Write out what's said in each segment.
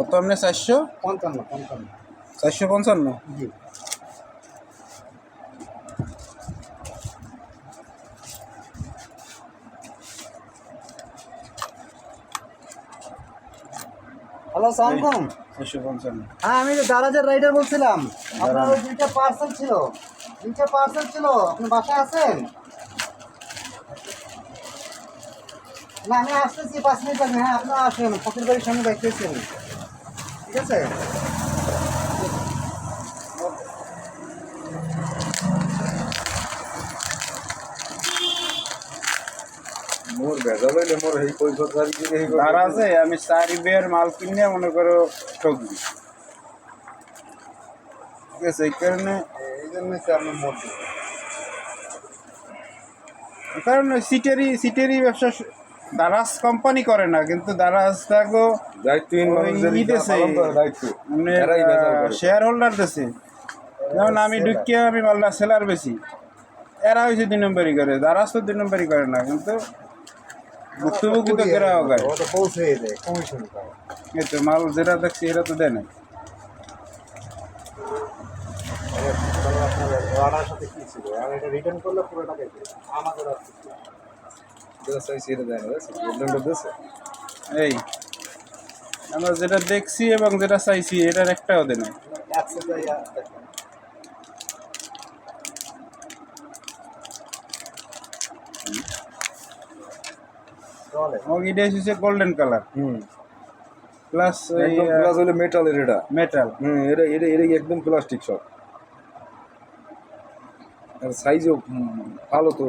কত আপনি চারশো পঞ্চান্ন পঞ্চান্ন। চারশো পঞ্চান্ন? জি। হ্যালো সালামালাইকুম চারশো পঞ্চান্ন। হ্যাঁ আমি দারাজের রাইডার বলছিলাম। আপনার ওই দুইটা পার্সেল ছিল। দুইটা পার্সেল ছিল। আপনি বাসায় আছেন? না আমি আসতেছি পাঁচ মিনিট আগে হ্যাঁ আপনার আসেন। ফকির বাড়ির সামনে দেখতেছেন। ঠিক আছে মোর ভেজাল হইলে মোর এই পয়সা কিনে এই তার আছে আমি চারি বের মাল কিনে মনে করো ঠকবি ঠিক আছে এই কারণে এই জন্য আমি মোর। কারণ সিটেরই সিটেরই ব্যবসা দারাজ কোম্পানি করে না কিন্তু দারাজ থাকো। শেয়ার হোল্ডার দেশে যেমন আমি ঢুকিয়ে আমি মালটা সেলার বেশি এরা হয়েছে দুই নম্বরই করে দারাজ তো দুই নম্বরই করে না কিন্তু ভুক্তভোগী তো এই তো মাল যেটা দেখছি এটা তো দেয় না তাহলে আপনার অর্ডার সাথে কি ছিল? আর এটা রিটার্ন করলে পুরো টাকা আমাদের। যেটা চাইছি এটা দেয় না প্রবলেমটা দিছে এই আমরা যেটা দেখছি এবং যেটা চাইছি এটার একটাও দেয় না। এটা এসেছে গোল্ডেন কালার হুম। প্লাস প্লাস হইলে মেটালের এটা। মেটাল হুম এটা এটা এটা একদম প্লাস্টিক সব? আর সাইজও ভালো তো।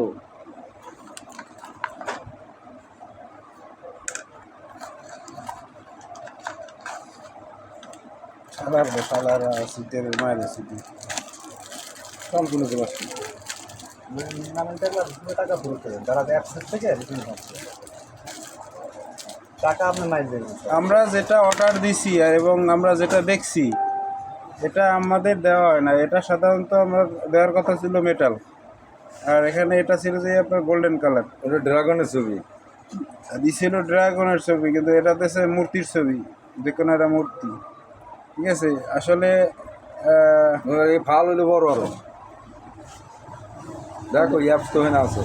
সালার সালার সিটের মায়ের সিটি। সম্পূর্ণ প্লাস্টিক মানে টাকা ভরতে হবে তারা অ্যাপসের থেকে রিটার্ন করছে টাকা আপনি মাইল দেবেন আমরা যেটা অর্ডার দিছি আর এবং আমরা যেটা দেখছি এটা আমাদের দেওয়া হয় না। এটা সাধারণত আমরা দেওয়ার কথা ছিল মেটাল আর এখানে এটা ছিল যে আপনার গোল্ডেন কালার ওটা ড্রাগনের ছবি। দিছিল ড্রাগনের ছবি কিন্তু এটা দেশে মূর্তির ছবি যে কোনো একটা মূর্তি। ঠিক আছে আসলে এই ফাল হইলে বড় আরও। দেখো অ্যাপস তো এখানে আছে।